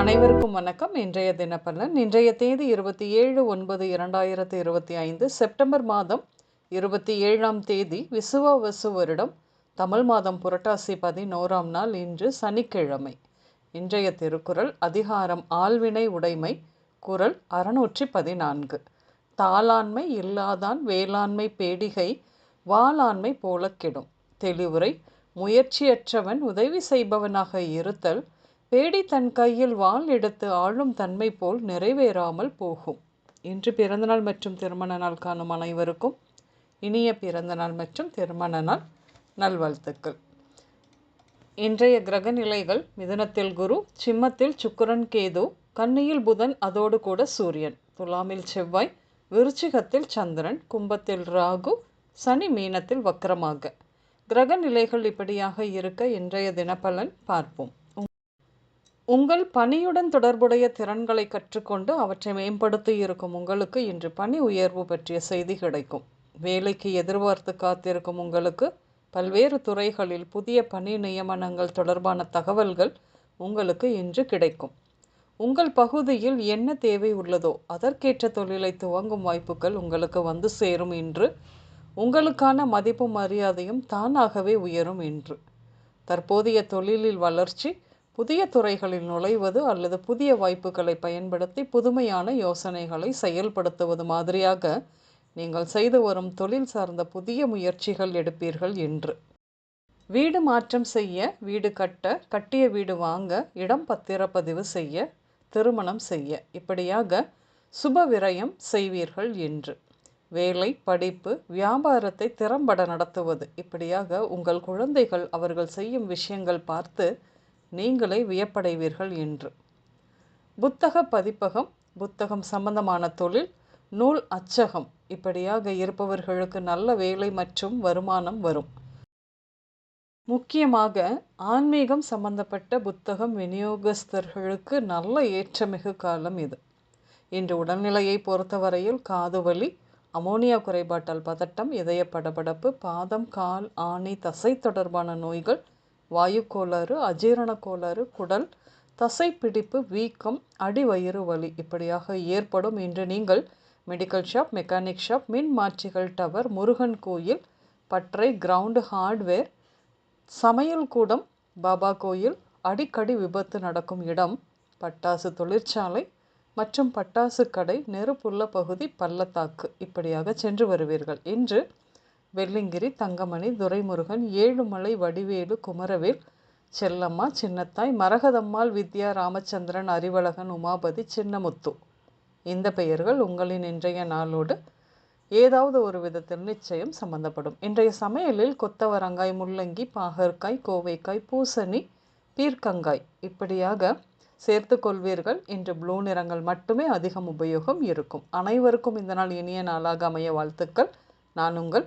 அனைவருக்கும் வணக்கம். இன்றைய தினப்பலன் இன்றைய தேதி இருபத்தி ஏழு ஒன்பது இரண்டாயிரத்தி இருபத்தி ஐந்து செப்டம்பர் மாதம் இருபத்தி ஏழாம் தேதி விசுவாவசு வருடம் தமிழ் மாதம் புரட்டாசி பதினோராம் நாள் இன்று சனிக்கிழமை. இன்றைய திருக்குறள் அதிகாரம் ஆழ்வினை உடைமை குரல் அறுநூற்றி பதினான்கு. தாளாண்மை இல்லாதான் வேளாண்மை பேடிகை வாளாண்மை போல கெடும். தெளிவுரை முயற்சியற்றவன் உதவி செய்பவனாக இருத்தல் பேடி தன் கையில் வாள் எடுத்து ஆளும் தன்மை போல் நிறைவேறாமல் போகும். இன்று பிறந்தநாள் மற்றும் திருமண நாள் காணும் அனைவருக்கும் இனிய பிறந்தநாள் மற்றும் திருமண நாள் நல்வாழ்த்துக்கள். இன்றைய கிரக நிலைகள் மிதுனத்தில் குரு சிம்மத்தில் சுக்கரன் கேது கன்னியில் புதன் அதோடு கூட சூரியன். துலாமில் செவ்வாய் விருச்சிகத்தில் சந்திரன் கும்பத்தில் ராகு சனி மீனத்தில் வக்கரமாக கிரக நிலைகள் இப்படியாக இருக்க இன்றைய தினப்பலன் பார்ப்போம். உங்கள் பணியுடன் தொடர்புடைய திறன்களை கற்றுக்கொண்டு அவற்றை மேம்படுத்தி இருக்கும் உங்களுக்கு இன்று பணி உயர்வு பற்றிய செய்தி கிடைக்கும். வேலைக்கு எதிர்பார்த்து காத்திருக்கும் உங்களுக்கு பல்வேறு துறைகளில் புதிய பணி நியமனங்கள் தொடர்பான தகவல்கள் உங்களுக்கு இன்று கிடைக்கும். உங்கள் பகுதியில் என்ன தேவை உள்ளதோ அதற்கேற்ற தொழிலை துவங்கும் வாய்ப்புகள் உங்களுக்கு வந்து சேரும் இன்று. உங்களுக்கான மதிப்பு மரியாதையும் தானாகவே உயரும் என்று தற்போதைய தொழிலில் வளர்ச்சி புதிய துறைகளில் நுழைவது அல்லது புதிய வாய்ப்புகளை பயன்படுத்தி புதுமையான யோசனைகளை செயல்படுத்துவது மாதிரியாக நீங்கள் செய்து வரும் தொழில் சார்ந்த புதிய முயற்சிகள் எடுப்பீர்கள் என்று. வீடு மாற்றம் செய்ய வீடு கட்ட கட்டிய வீடு வாங்க இடம் பத்திரப்பதிவு செய்ய திருமணம் செய்ய இப்படியாக சுப விரயம் செய்வீர்கள் என்று. வேலை படிப்பு வியாபாரத்தை திறம்பட நடத்துவது இப்படியாக உங்கள் குழந்தைகள் அவர்கள் செய்யும் விஷயங்கள் பார்த்து நீங்களே வியப்படைவீர்கள் என்று. புத்தக பதிப்பகம் புத்தகம் சம்பந்தமான தொழில் நூல் அச்சகம். இப்படியாக இருப்பவர்களுக்கு நல்ல வேலை மற்றும் வருமானம் வரும். முக்கியமாக ஆன்மீகம் சம்பந்தப்பட்ட புத்தகம் விநியோகஸ்தர்களுக்கு நல்ல ஏற்றமிகு காலம் இது. இன்று உடல்நிலையை பொறுத்தவரையில் காது வலி அமோனியா குறைபாட்டால் பதட்டம் இதய படபடப்பு பாதம் கால் ஆணி தசை தொடர்பான நோய்கள் வாயு கோளாறு அஜீரண கோளாறு குடல் தசைப்பிடிப்பு வீக்கம் அடிவயிறு வலி இப்படியாக ஏற்படும் என்று நீங்கள் மெடிக்கல் ஷாப் மெக்கானிக் ஷாப் மின் மாற்றிகள் டவர் முருகன் கோயில் பற்றை கிரவுண்டு ஹார்ட்வேர் சமையல் கூடம் பாபா கோயில் அடிக்கடி விபத்து நடக்கும் இடம் பட்டாசு தொழிற்சாலை மற்றும் பட்டாசு கடை நெருப்புள்ள பகுதி பள்ளத்தாக்கு இப்படியாக சென்று வருவீர்கள். இன்று வெள்ளிங்கிரி தங்கமணி துரைமுருகன் ஏழுமலை வடிவேலு குமரவேல் செல்லம்மா சின்னத்தாய் மரகதம்மாள் வித்யா ராமச்சந்திரன் அறிவழகன் உமாபதி சின்னமுத்து. இந்த பெயர்கள் உங்களின் இன்றைய நாளோடு ஏதாவது ஒரு விதத்தில் நிச்சயம் சம்பந்தப்படும். இன்றைய சமையலில் கொத்தவரங்காய் முள்ளங்கி பாகற்காய் கோவைக்காய் பூசணி பீர்க்கங்காய். இப்படியாக சேர்த்து கொள்வீர்கள். இன்று ப்ளூ நிறங்கள் மட்டுமே அதிகம் உபயோகம் இருக்கும். அனைவருக்கும் இந்த நாள் இனிய நாளாக அமைய வாழ்த்துக்கள். நான் உங்கள்